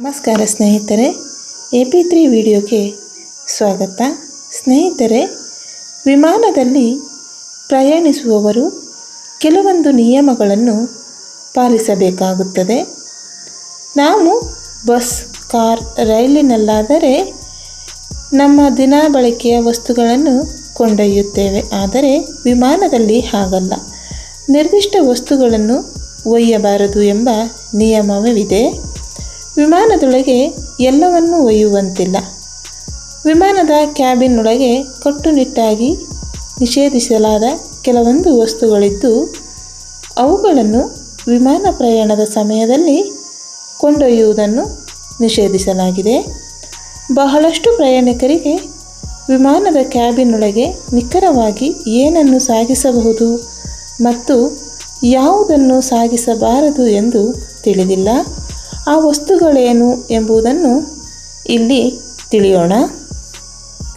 ನಮಸ್ಕಾರ ಸ್ನೇಹಿತರೆ, A P three ವಿಡಿಯೋಗೆ ಸ್ವಾಗತ. ಸ್ನೇಹಿತರೆ, ವಿಮಾನದಲ್ಲಿ ಪ್ರಯಾಣಿಸುವವರು ಕೆಲವೊಂದು ನಿಯಮಗಳನ್ನು ಪಾಲಿಸಬೇಕಾಗುತ್ತದೆ. ನಾವು ಬಸ್, ಕಾರ್, ರೈಲಿನಲ್ಲಾದರೆ ನಮ್ಮ ದಿನ ಬಳಕೆಯ ವಸ್ತುಗಳನ್ನು ಕೊಂಡೊಯ್ಯುತ್ತೇವೆ. ಆದರೆ ವಿಮಾನದಲ್ಲಿ ಹಾಗಲ್ಲ. ನಿರ್ದಿಷ್ಟ ವಸ್ತುಗಳನ್ನು ಒಯ್ಯಬಾರದು ಎಂಬ ನಿಯಮವಿದೆ. ವಿಮಾನದೊಳಗೆ ಎಲ್ಲವನ್ನೂ ಒಯ್ಯುವಂತಿಲ್ಲ. ವಿಮಾನದ ಕ್ಯಾಬಿನ್ನೊಳಗೆ ಕಟ್ಟುನಿಟ್ಟಾಗಿ ನಿಷೇಧಿಸಲಾದ ಕೆಲವೊಂದು ವಸ್ತುಗಳಿದ್ದು, ಅವುಗಳನ್ನು ವಿಮಾನ ಪ್ರಯಾಣದ ಸಮಯದಲ್ಲಿ ಕೊಂಡೊಯ್ಯುವುದನ್ನು ನಿಷೇಧಿಸಲಾಗಿದೆ. ಬಹಳಷ್ಟು ಪ್ರಯಾಣಿಕರಿಗೆ ವಿಮಾನದ ಕ್ಯಾಬಿನೊಳಗೆ ನಿಖರವಾಗಿ ಏನನ್ನು ಸಾಗಿಸಬಹುದು ಮತ್ತು ಯಾವುದನ್ನು ಸಾಗಿಸಬಾರದು ಎಂದು ತಿಳಿದಿಲ್ಲ. ಆ ವಸ್ತುಗಳೇನು ಎಂಬುದನ್ನು ಇಲ್ಲಿ ತಿಳಿಯೋಣ.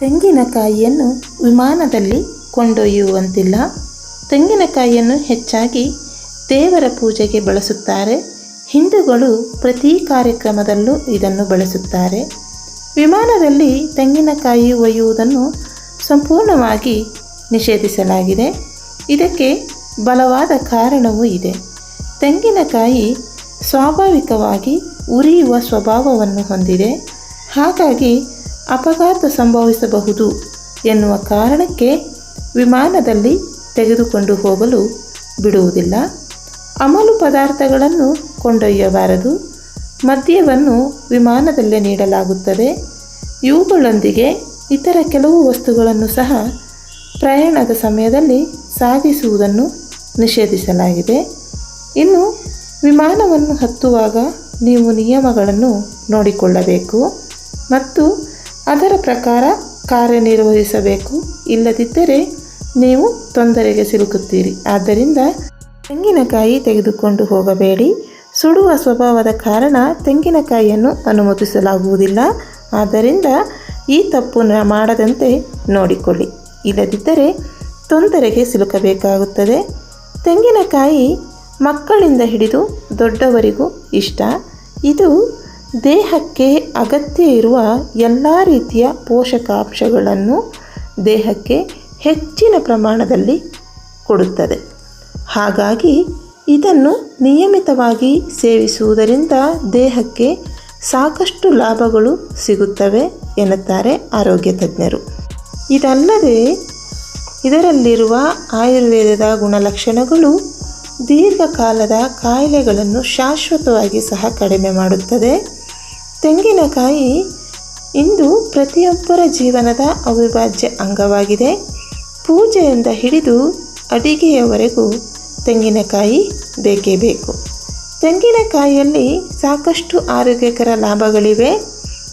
ತೆಂಗಿನಕಾಯಿಯನ್ನು ವಿಮಾನದಲ್ಲಿ ಕೊಂಡೊಯ್ಯುವಂತಿಲ್ಲ. ತೆಂಗಿನಕಾಯಿಯನ್ನು ಹೆಚ್ಚಾಗಿ ದೇವರ ಪೂಜೆಗೆ ಬಳಸುತ್ತಾರೆ. ಹಿಂದೂಗಳು ಪ್ರತಿ ಕಾರ್ಯಕ್ರಮದಲ್ಲೂ ಇದನ್ನು ಬಳಸುತ್ತಾರೆ. ವಿಮಾನದಲ್ಲಿ ತೆಂಗಿನಕಾಯಿ ಒಯ್ಯುವುದನ್ನು ಸಂಪೂರ್ಣವಾಗಿ ನಿಷೇಧಿಸಲಾಗಿದೆ. ಇದಕ್ಕೆ ಬಲವಾದ ಕಾರಣವೂ ಇದೆ. ತೆಂಗಿನಕಾಯಿ ಸ್ವಾಭಾವಿಕವಾಗಿ ಉರಿಯುವ ಸ್ವಭಾವವನ್ನು ಹೊಂದಿದೆ. ಹಾಗಾಗಿ ಅಪಘಾತ ಸಂಭವಿಸಬಹುದು ಎನ್ನುವ ಕಾರಣಕ್ಕೆ ವಿಮಾನದಲ್ಲಿ ತೆಗೆದುಕೊಂಡು ಹೋಗಲು ಬಿಡುವುದಿಲ್ಲ. ಅಮಲು ಪದಾರ್ಥಗಳನ್ನು ಕೊಂಡೊಯ್ಯಬಾರದು. ಮದ್ಯವನ್ನು ವಿಮಾನದಲ್ಲೇ ನೀಡಲಾಗುತ್ತದೆ. ಇವುಗಳೊಂದಿಗೆ ಇತರ ಕೆಲವು ವಸ್ತುಗಳನ್ನು ಸಹ ಪ್ರಯಾಣದ ಸಮಯದಲ್ಲಿ ಸಾಗಿಸುವುದನ್ನು ನಿಷೇಧಿಸಲಾಗಿದೆ. ಇನ್ನು ವಿಮಾನವನ್ನು ಹತ್ತುವಾಗ ನೀವು ನಿಯಮಗಳನ್ನು ನೋಡಿಕೊಳ್ಳಬೇಕು ಮತ್ತು ಅದರ ಪ್ರಕಾರ ಕಾರ್ಯನಿರ್ವಹಿಸಬೇಕು. ಇಲ್ಲದಿದ್ದರೆ ನೀವು ತೊಂದರೆಗೆ ಸಿಲುಕುತ್ತೀರಿ. ಆದ್ದರಿಂದ ತೆಂಗಿನಕಾಯಿ ತೆಗೆದುಕೊಂಡು ಹೋಗಬೇಡಿ. ಸುಡುವ ಸ್ವಭಾವದ ಕಾರಣ ತೆಂಗಿನಕಾಯಿಯನ್ನು ಅನುಮತಿಸಲಾಗುವುದಿಲ್ಲ. ಆದ್ದರಿಂದ ಈ ತಪ್ಪು ಮಾಡದಂತೆ ನೋಡಿಕೊಳ್ಳಿ. ಇಲ್ಲದಿದ್ದರೆ ತೊಂದರೆಗೆ ಸಿಲುಕಬೇಕಾಗುತ್ತದೆ. ತೆಂಗಿನಕಾಯಿ ಮಕ್ಕಳಿಂದ ಹಿಡಿದು ದೊಡ್ಡವರಿಗೂ ಇಷ್ಟ. ಇದು ದೇಹಕ್ಕೆ ಅಗತ್ಯ ಇರುವ ಎಲ್ಲ ರೀತಿಯ ಪೋಷಕಾಂಶಗಳನ್ನು ದೇಹಕ್ಕೆ ಹೆಚ್ಚಿನ ಪ್ರಮಾಣದಲ್ಲಿ ಕೊಡುತ್ತದೆ. ಹಾಗಾಗಿ ಇದನ್ನು ನಿಯಮಿತವಾಗಿ ಸೇವಿಸುವುದರಿಂದ ದೇಹಕ್ಕೆ ಸಾಕಷ್ಟು ಲಾಭಗಳು ಸಿಗುತ್ತವೆ ಎನ್ನುತ್ತಾರೆ ಆರೋಗ್ಯ ತಜ್ಞರು. ಇದಲ್ಲದೆ ಇದರಲ್ಲಿರುವ ಆಯುರ್ವೇದದ ಗುಣಲಕ್ಷಣಗಳು ದೀರ್ಘಕಾಲದ ಕಾಯಿಲೆಗಳನ್ನು ಶಾಶ್ವತವಾಗಿ ಸಹ ಕಡಿಮೆ ಮಾಡುತ್ತದೆ. ತೆಂಗಿನಕಾಯಿ ಇಂದು ಪ್ರತಿಯೊಬ್ಬರ ಜೀವನದ ಅವಿಭಾಜ್ಯ ಅಂಗವಾಗಿದೆ. ಪೂಜೆಯಿಂದ ಹಿಡಿದು ಅಡಿಗೆಯವರೆಗೂ ತೆಂಗಿನಕಾಯಿ ಬೇಕೇ ಬೇಕು. ತೆಂಗಿನಕಾಯಿಯಲ್ಲಿ ಸಾಕಷ್ಟು ಆರೋಗ್ಯಕರ ಲಾಭಗಳಿವೆ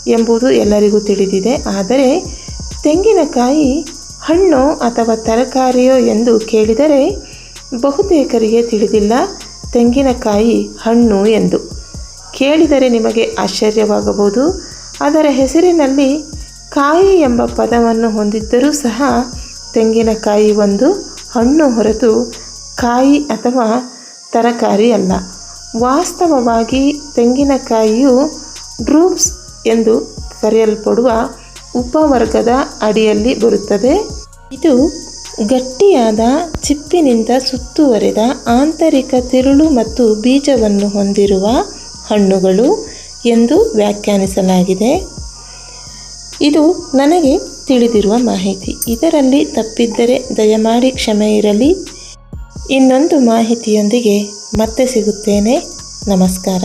ಎಂಬುದು ಎಲ್ಲರಿಗೂ ತಿಳಿದಿದೆ. ಆದರೆ ತೆಂಗಿನಕಾಯಿ ಹಣ್ಣು ಅಥವಾ ತರಕಾರಿಯೋ ಎಂದು ಕೇಳಿದರೆ ಬಹುತೇಕರಿಗೆ ತಿಳಿದಿಲ್ಲ, ತೆಂಗಿನಕಾಯಿ ಹಣ್ಣು ಎಂದು. ಕೇಳಿದರೆ ನಿಮಗೆ ಆಶ್ಚರ್ಯವಾಗಬಹುದು, ಅದರ ಹೆಸರಿನಲ್ಲಿ ಕಾಯಿ ಎಂಬ ಪದವನ್ನು ಹೊಂದಿದ್ದರೂ ಸಹ ತೆಂಗಿನಕಾಯಿ ಒಂದು, ಹಣ್ಣು ಹೊರತು ಕಾಯಿ ಅಥವಾ ತರಕಾರಿ ಅಲ್ಲ. ವಾಸ್ತವವಾಗಿ ತೆಂಗಿನಕಾಯಿಯು ಡ್ರೂಪ್ಸ್ ಎಂದು ಕರೆಯಲ್ಪಡುವ ಉಪವರ್ಗದ ಅಡಿಯಲ್ಲಿ ಬರುತ್ತದೆ. ಇದು ಗಟ್ಟಿಯಾದ ಚಿಪ್ಪಿನಿಂದ ಸುತ್ತುವರೆದ ಆಂತರಿಕ ತಿರುಳು ಮತ್ತು ಬೀಜವನ್ನು ಹೊಂದಿರುವ ಹಣ್ಣುಗಳು ಎಂದು ವ್ಯಾಖ್ಯಾನಿಸಲಾಗಿದೆ. ಇದು ನನಗೆ ತಿಳಿದಿರುವ ಮಾಹಿತಿ. ಇದರಲ್ಲಿ ತಪ್ಪಿದ್ದರೆ ದಯಮಾಡಿ ಕ್ಷಮೆ ಇರಲಿ. ಇನ್ನೊಂದು ಮಾಹಿತಿಯೊಂದಿಗೆ ಮತ್ತೆ ಸಿಗುತ್ತೇನೆ. ನಮಸ್ಕಾರ.